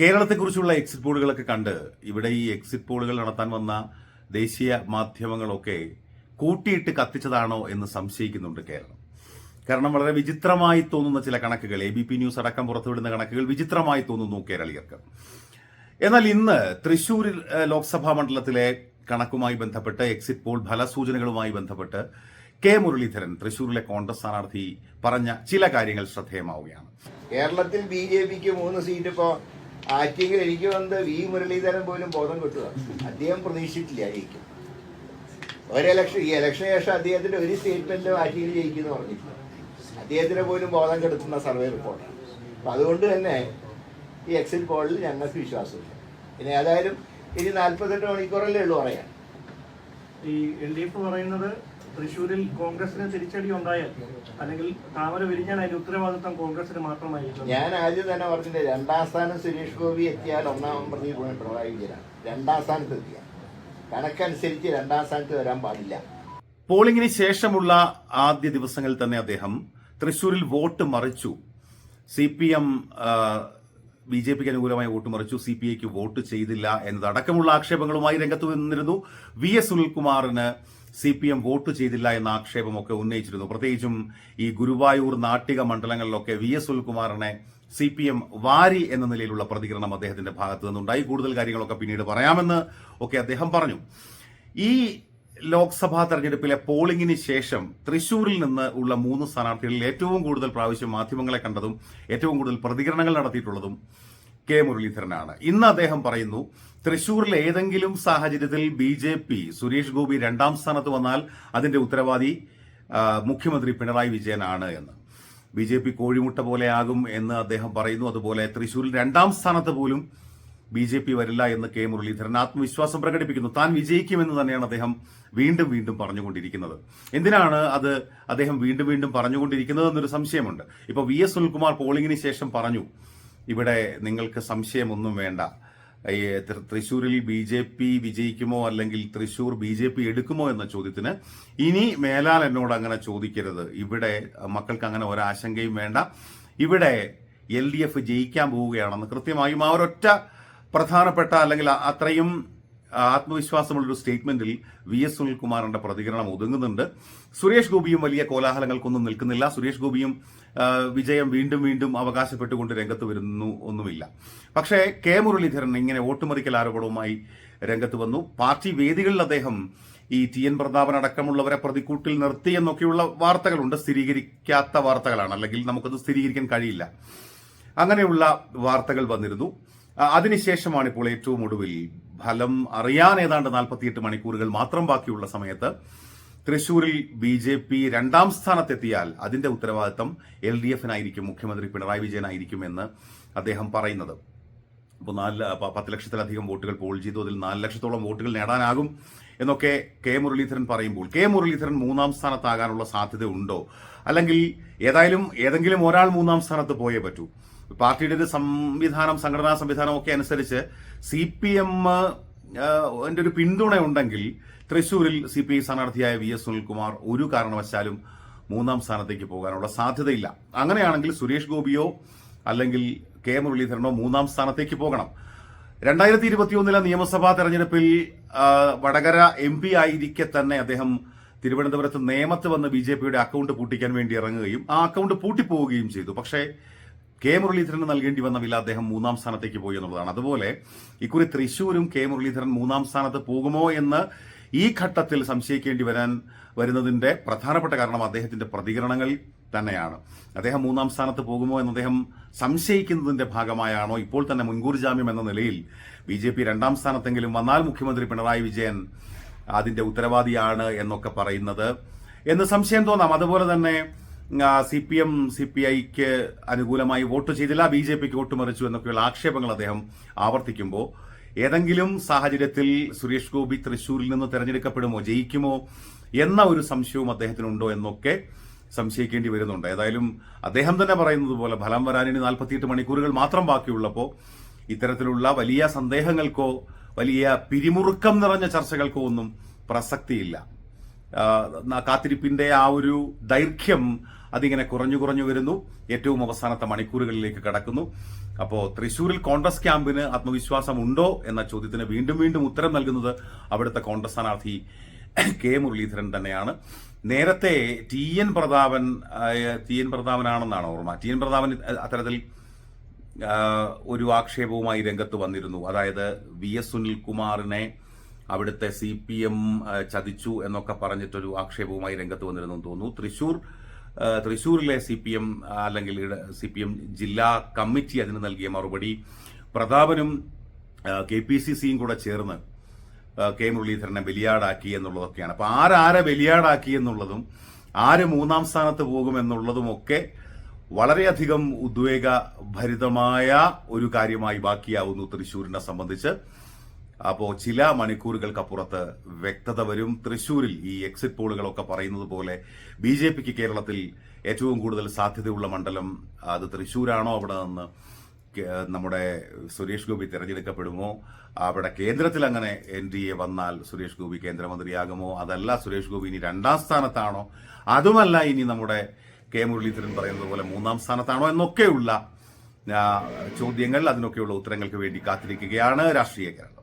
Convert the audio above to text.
കേരളത്തെക്കുറിച്ചുള്ള exit പോളുകളൊക്കെ കണ്ട് ഇവിടെ ഈ എക്സിറ്റ് പോളുകൾ നടത്താൻ വന്ന ദേശീയ മാധ്യമങ്ങളൊക്കെ കൂട്ടിയിട്ട് കത്തിച്ചതാണോ എന്ന് സംശയിക്കുന്നുണ്ട് കേരളം. കാരണം വളരെ വിചിത്രമായി തോന്നുന്ന ചില കണക്കുകൾ എ ബി പി ന്യൂസ് അടക്കം പുറത്തുവിടുന്ന കണക്കുകൾ വിചിത്രമായി തോന്നുന്നു കേരളീയർക്ക്. എന്നാൽ ഇന്ന് തൃശൂരിൽ ലോക്സഭാ മണ്ഡലത്തിലെ കണക്കുമായി ബന്ധപ്പെട്ട് എക്സിറ്റ് പോൾ ഫലസൂചനകളുമായി ബന്ധപ്പെട്ട് കെ മുരളീധരൻ തൃശൂരിലെ കോൺഗ്രസ് സ്ഥാനാർത്ഥി പറഞ്ഞ ചില കാര്യങ്ങൾ ശ്രദ്ധേയമാവുകയാണ്. കേരളത്തിൽ ബി ജെ പിക്ക് മൂന്ന് സീറ്റ് ഇപ്പോ ആറ്റിങ്കിൽ എനിക്ക് വന്ന് വി മുരളീധരൻ പോലും ബോധം കിട്ടുക. അദ്ദേഹം പ്രതീക്ഷിച്ചില്ല ജയിക്കും ഒരു ഇലക്ഷൻ ഈ ഇലക്ഷന് ശേഷം അദ്ദേഹത്തിന്റെ ഒരു സ്റ്റേറ്റ്മെന്റ് ആറ്റിങ്ങിൽ ജയിക്കുന്നു പറഞ്ഞിട്ടില്ല. അദ്ദേഹത്തിന് പോലും ബോധം കെടുത്തുന്ന സർവേ റിപ്പോർട്ടാണ് അപ്പൊ അതുകൊണ്ട് തന്നെ ഈ എക്സിറ്റ് പോളിൽ ഞങ്ങൾക്ക് വിശ്വാസമില്ല. പിന്നെ ഏതായാലും ഇനി നാൽപ്പത്തെട്ട് മണിക്കൂറല്ലേ ഉള്ളൂ പറയാൻ. ഈ എൽ ഡി എഫ് പറയുന്നത് തൃശ്ശൂരിൽ കോൺഗ്രസിന് തിരിച്ചടി ഉണ്ടായാൽ അല്ലെങ്കിൽ താമര വിരിഞ്ഞാൽ അതിന്റെ ഉത്തരവാദിത്വം കോൺഗ്രസിന് മാത്രമായിരിക്കും. ഞാൻ ആദ്യം തന്നെ പറഞ്ഞില്ലേ രണ്ടാം സ്ഥാനം സുരേഷ് ഗോപി എത്തിയാൽ ഒന്നാം പ്രതി പിണറായി വിജയനാണ് രണ്ടാം സ്ഥാനത്ത് എത്തിയ കണക്കനുസരിച്ച് രണ്ടാം സ്ഥാനത്ത് വരാൻ പാടില്ല. പോളിംഗിന് ശേഷമുള്ള ആദ്യ ദിവസങ്ങളിൽ തന്നെ അദ്ദേഹം തൃശൂരിൽ വോട്ട് മറിച്ചു. C P M B J പിക്ക് അനുകൂലമായി വോട്ട് മറിച്ചു. സി പി ഐക്ക് വോട്ട് ചെയ്തില്ല എന്നതടക്കമുള്ള ആക്ഷേപങ്ങളുമായി രംഗത്ത് നിന്നിരുന്നു വി എസ് സുനിൽകുമാറിന് സി പി എം വോട്ട് ചെയ്തില്ല എന്ന ആക്ഷേപമൊക്കെ ഉന്നയിച്ചിരുന്നു. പ്രത്യേകിച്ചും ഈ ഗുരുവായൂർ നാട്ടിക മണ്ഡലങ്ങളിലൊക്കെ വി എസ് സുൽകുമാറിനെ സി പി എം വാരി എന്ന നിലയിലുള്ള പ്രതികരണം അദ്ദേഹത്തിന്റെ ഭാഗത്തു നിന്നുണ്ടായി. കൂടുതൽ കാര്യങ്ങളൊക്കെ പിന്നീട് പറയാമെന്ന് ഒക്കെ അദ്ദേഹം പറഞ്ഞു. ഈ ലോക്സഭാ തെരഞ്ഞെടുപ്പിലെ പോളിംഗിന് ശേഷം തൃശൂരിൽ നിന്ന് ഉള്ള മൂന്ന് സ്ഥാനാർത്ഥികളിൽ ഏറ്റവും കൂടുതൽ പ്രാവശ്യം മാധ്യമങ്ങളെ കണ്ടതും ഏറ്റവും കൂടുതൽ പ്രതികരണങ്ങൾ നടത്തിയിട്ടുള്ളതും കെ മുരളീധരനാണ്. ഇന്ന് അദ്ദേഹം പറയുന്നു തൃശൂരിൽ ഏതെങ്കിലും സാഹചര്യത്തിൽ B J P Suresh Gopi രണ്ടാം സ്ഥാനത്ത് വന്നാൽ അതിന്റെ ഉത്തരവാദി മുഖ്യമന്ത്രി പിണറായി വിജയനാണ് എന്ന്. ബി ജെ പി കോഴിമുട്ട പോലെയാകും എന്ന് അദ്ദേഹം പറയുന്നു. അതുപോലെ തൃശൂരിൽ രണ്ടാം സ്ഥാനത്ത് പോലും ബി ജെ പി വരില്ല എന്ന് കെ മുരളീധരൻ ആത്മവിശ്വാസം പ്രകടിപ്പിക്കുന്നു. താൻ വിജയിക്കുമെന്ന് തന്നെയാണ് അദ്ദേഹം വീണ്ടും വീണ്ടും പറഞ്ഞുകൊണ്ടിരിക്കുന്നത്. എന്തിനാണ് അത് അദ്ദേഹം വീണ്ടും വീണ്ടും പറഞ്ഞുകൊണ്ടിരിക്കുന്നത് എന്നൊരു സംശയമുണ്ട്. ഇപ്പൊ വി എസ് സുനിൽകുമാർ പോളിംഗിന് ശേഷം പറഞ്ഞു ഇവിടെ നിങ്ങൾക്ക് സംശയമൊന്നും വേണ്ട. ഈ തൃ- തൃശൂരിൽ ബി ജെ പി വിജയിക്കുമോ അല്ലെങ്കിൽ തൃശൂർ ബി ജെ പി എടുക്കുമോ എന്ന ചോദ്യത്തിന് ഇനി മേലാൽ എന്നോട് അങ്ങനെ ചോദിക്കരുത്. ഇവിടെ മക്കൾക്ക് അങ്ങനെ ഒരാശങ്കയും വേണ്ട. ഇവിടെ എൽ ഡി എഫ് ജയിക്കാൻ പോവുകയാണെന്ന് കൃത്യമായും ആ ഒരൊറ്റ പ്രധാനപ്പെട്ട അല്ലെങ്കിൽ അത്രയും ആത്മവിശ്വാസമുള്ളൊരു സ്റ്റേറ്റ്മെന്റിൽ വി എസ് സുനിൽകുമാറിന്റെ പ്രതികരണം ഒതുങ്ങുന്നുണ്ട്. സുരേഷ് ഗോപിയും വലിയ കോലാഹലങ്ങൾക്കൊന്നും നിൽക്കുന്നില്ല. സുരേഷ് ഗോപിയും വിജയം വീണ്ടും വീണ്ടും അവകാശപ്പെട്ടുകൊണ്ട് രംഗത്ത് വരുന്നു ഒന്നുമില്ല. പക്ഷേ കെ മുരളീധരൻ ഇങ്ങനെ വോട്ടുമറിക്കൽ ആരോപണവുമായി രംഗത്ത് വന്നു. പാർട്ടി വേദികളിൽ അദ്ദേഹം ഈ ടി എൻ പ്രതാപൻ അടക്കമുള്ളവരെ പ്രതിക്കൂട്ടിൽ നിർത്തി എന്നൊക്കെയുള്ള വാർത്തകളുണ്ട്. സ്ഥിരീകരിക്കാത്ത വാർത്തകളാണ്. അല്ലെങ്കിൽ നമുക്കത് സ്ഥിരീകരിക്കാൻ കഴിയില്ല. അങ്ങനെയുള്ള വാർത്തകൾ വന്നിരുന്നു. അതിനുശേഷമാണ് ഇപ്പോൾ ഏറ്റവും ഒടുവിൽ ഫലം അറിയാൻ ഏതാണ്ട് നാൽപ്പത്തിയെട്ട് മണിക്കൂറുകൾ മാത്രം ബാക്കിയുള്ള സമയത്ത് തൃശൂരിൽ ബി ജെ പി രണ്ടാം സ്ഥാനത്തെത്തിയാൽ അതിന്റെ ഉത്തരവാദിത്തം എൽ ഡി എഫിനായിരിക്കും മുഖ്യമന്ത്രി പിണറായി വിജയനായിരിക്കും എന്ന് അദ്ദേഹം പറയുന്നത്. ഇപ്പോൾ നാല് പത്ത് ലക്ഷത്തിലധികം വോട്ടുകൾ പോൾ ചെയ്തു. അതിൽ നാല് ലക്ഷത്തോളം വോട്ടുകൾ നേടാനാകും എന്നൊക്കെ കെ മുരളീധരൻ പറയുമ്പോൾ. കെ മുരളീധരൻ മൂന്നാം സ്ഥാനത്താകാനുള്ള സാധ്യത ഉണ്ടോ അല്ലെങ്കിൽ ഏതായാലും ഏതെങ്കിലും ഒരാൾ മൂന്നാം സ്ഥാനത്ത് പോയേ പറ്റൂ. പാർട്ടിയുടെ സംവിധാനം സംഘടനാ സംവിധാനം ഒക്കെ അനുസരിച്ച് സി പി എം ഒരു പിന്തുണ ഉണ്ടെങ്കിൽ തൃശൂരിൽ സി പി ഐ സ്ഥാനാർത്ഥിയായ വി എസ് സുനിൽകുമാർ ഒരു കാരണവശാലും മൂന്നാം സ്ഥാനത്തേക്ക് പോകാനുള്ള സാധ്യതയില്ല. അങ്ങനെയാണെങ്കിൽ സുരേഷ് ഗോപിയോ അല്ലെങ്കിൽ കെ മുരളീധരനോ മൂന്നാം സ്ഥാനത്തേക്ക് പോകണം. രണ്ടായിരത്തി ഇരുപത്തിയൊന്നിലെ നിയമസഭാ തെരഞ്ഞെടുപ്പിൽ വടകര എം പി ആയിരിക്കെ തന്നെ അദ്ദേഹം തിരുവനന്തപുരത്ത് നേമത്ത് വന്ന് ബി ജെ പിയുടെ അക്കൗണ്ട് പൂട്ടിക്കാൻ വേണ്ടി ഇറങ്ങുകയും ആ അക്കൗണ്ട് പൂട്ടിപ്പോവുകയും ചെയ്തു. പക്ഷേ കെ മുരളീധരന് നൽകേണ്ടി വന്ന വില അദ്ദേഹം മൂന്നാം സ്ഥാനത്തേക്ക് പോയി എന്നുള്ളതാണ്. അതുപോലെ ഇക്കുറി തൃശൂരും കെ മുരളീധരൻ മൂന്നാം സ്ഥാനത്ത് പോകുമോ എന്ന് ഈ ഘട്ടത്തിൽ സംശയിക്കേണ്ടി വരാൻ വരുന്നതിന്റെ പ്രധാനപ്പെട്ട കാരണം അദ്ദേഹത്തിന്റെ പ്രതികരണങ്ങൾ തന്നെയാണ്. അദ്ദേഹം മൂന്നാം സ്ഥാനത്ത് പോകുമോ എന്ന് അദ്ദേഹം സംശയിക്കുന്നതിന്റെ ഭാഗമായാണോ ഇപ്പോൾ തന്നെ മുൻകൂർ ജാമ്യം എന്ന നിലയിൽ ബി ജെ പി രണ്ടാം സ്ഥാനത്തെങ്കിലും വന്നാൽ മുഖ്യമന്ത്രി പിണറായി വിജയൻ അതിന്റെ ഉത്തരവാദിയാണ് എന്നൊക്കെ പറയുന്നത്. എന്ന് സംശയം തോന്നാം. അതുപോലെ തന്നെ C P M C P ഐക്ക് അനുകൂലമായി വോട്ട് ചെയ്തില്ല ബി ജെ പിക്ക് വോട്ട് മറിച്ചു എന്നൊക്കെയുള്ള ആക്ഷേപങ്ങൾ അദ്ദേഹം ആവർത്തിക്കുമ്പോൾ ഏതെങ്കിലും സാഹചര്യത്തിൽ സുരേഷ് ഗോപി തൃശൂരിൽ നിന്ന് തെരഞ്ഞെടുക്കപ്പെടുമോ ജയിക്കുമോ എന്ന ഒരു സംശയവും അദ്ദേഹത്തിനുണ്ടോ എന്നൊക്കെ സംശയിക്കേണ്ടി വരുന്നുണ്ട്. ഏതായാലും അദ്ദേഹം തന്നെ പറയുന്നത് പോലെ ഫലം വരാനിനി നാൽപ്പത്തിയെട്ട് മണിക്കൂറുകൾ മാത്രം ബാക്കിയുള്ളപ്പോൾ ഇത്തരത്തിലുള്ള വലിയ സന്ദേഹങ്ങൾക്കോ വലിയ പിരിമുറുക്കം നിറഞ്ഞ ചർച്ചകൾക്കോ ഒന്നും പ്രസക്തിയില്ല. കാത്തിരിപ്പിന്റെ ആ ഒരു ദൈർഘ്യം അതിങ്ങനെ കുറഞ്ഞു കുറഞ്ഞു വരുന്നു. ഏറ്റവും അവസാനത്തെ മണിക്കൂറുകളിലേക്ക് കടക്കുന്നു. അപ്പോൾ തൃശൂരിൽ കോൺഗ്രസ് ക്യാമ്പിന് ആത്മവിശ്വാസം ഉണ്ടോ എന്ന ചോദ്യത്തിന് വീണ്ടും വീണ്ടും ഉത്തരം നൽകുന്നത് അവിടുത്തെ കോൺഗ്രസ് സ്ഥാനാർത്ഥി കെ മുരളീധരൻ തന്നെയാണ്. നേരത്തെ T N Prathapan T N പ്രതാപനാണെന്നാണ് ഓർമ്മ? ടി എൻ പ്രതാപൻ അത്തരത്തിൽ ഒരു ആക്ഷേപവുമായി രംഗത്ത് വന്നിരുന്നു. അതായത് വി എസ് സുനിൽകുമാറിനെ അവിടുത്തെ സി പി എം ചതിച്ചു എന്നൊക്കെ പറഞ്ഞിട്ടൊരു ആക്ഷേപവുമായി രംഗത്ത് വന്നിരുന്നു തോന്നുന്നു. തൃശൂർ തൃശൂരിലെ സി പി എം അല്ലെങ്കിൽ സി പി എം ജില്ലാ കമ്മിറ്റി അതിന് നൽകിയ മറുപടി. പ്രതാപനും കെ പി സി സിയും കൂടെ ചേർന്ന് കെ മുരളീധരനെ ബലിയാടാക്കി എന്നുള്ളതൊക്കെയാണ്. അപ്പൊ ആരാരെ ബലിയാടാക്കി എന്നുള്ളതും ആര് മൂന്നാം സ്ഥാനത്ത് പോകുമെന്നുള്ളതുമൊക്കെ വളരെയധികം ഉദ്വേഗഭരിതമായ ഒരു കാര്യമായി ബാക്കിയാവുന്നു തൃശൂരിനെ സംബന്ധിച്ച്. അപ്പോൾ ചില മണിക്കൂറുകൾക്കപ്പുറത്ത് വ്യക്തത വരും. തൃശൂരിൽ ഈ എക്സിറ്റ് പോളുകളൊക്കെ പറയുന്നത് പോലെ ബി ജെ പിക്ക് കേരളത്തിൽ ഏറ്റവും കൂടുതൽ സാധ്യതയുള്ള മണ്ഡലം അത് തൃശൂരാണോ അവിടെ നിന്ന് നമ്മുടെ സുരേഷ് ഗോപി തിരഞ്ഞെടുക്കപ്പെടുമോ? അവിടെ കേന്ദ്രത്തിൽ അങ്ങനെ എൻ ഡി എ വന്നാൽ സുരേഷ് ഗോപി കേന്ദ്രമന്ത്രിയാകുമോ? അതല്ല സുരേഷ് ഗോപി ഇനി രണ്ടാം സ്ഥാനത്താണോ? അതുമല്ല ഇനി നമ്മുടെ കെ മുരളീധരൻ പറയുന്നത് പോലെ മൂന്നാം സ്ഥാനത്താണോ? എന്നൊക്കെയുള്ള ചോദ്യങ്ങൾ അതിനൊക്കെയുള്ള ഉത്തരങ്ങൾക്ക് വേണ്ടി കാത്തിരിക്കുകയാണ് രാഷ്ട്രീയ കേരളം.